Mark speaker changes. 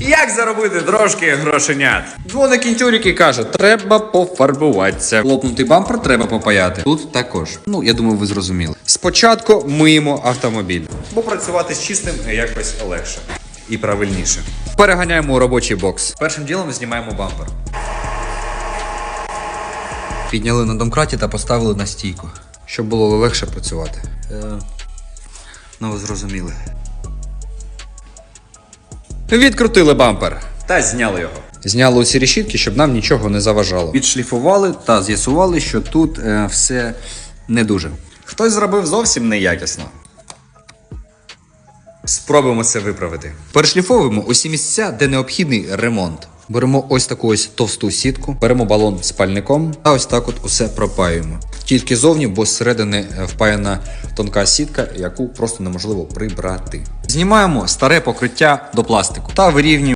Speaker 1: Як заробити трошки грошенят? Дзвоник кінтюрики каже, треба пофарбуватися.
Speaker 2: Лопнутий бампер треба попаяти. Тут також. Ну, я думаю, ви зрозуміли.
Speaker 1: Спочатку миємо автомобіль, бо працювати з чистим якось легше і правильніше. Переганяємо у робочий бокс. Першим ділом знімаємо бампер.
Speaker 2: Підняли на домкраті та поставили на стійку.
Speaker 1: Щоб було легше працювати.
Speaker 2: Е, ну, ви зрозуміли.
Speaker 1: Відкрутили бампер та зняли його. Зняли усі решітки, щоб нам нічого не заважало.
Speaker 2: Відшліфували та з'ясували, що тут е, все не дуже.
Speaker 1: Хтось зробив зовсім неякісно. Спробуємо це виправити.
Speaker 2: Перешліфовуємо усі місця, де необхідний ремонт. Беремо ось таку ось товсту сітку,
Speaker 1: Беремо балон з пальником.
Speaker 2: та ось так от усе пропаюємо. Тільки зовні, бо зсередини е, впаяна
Speaker 1: Тонка сітка, яку просто неможливо прибрати.
Speaker 2: Знімаємо старе покриття до пластику та вирівнюємо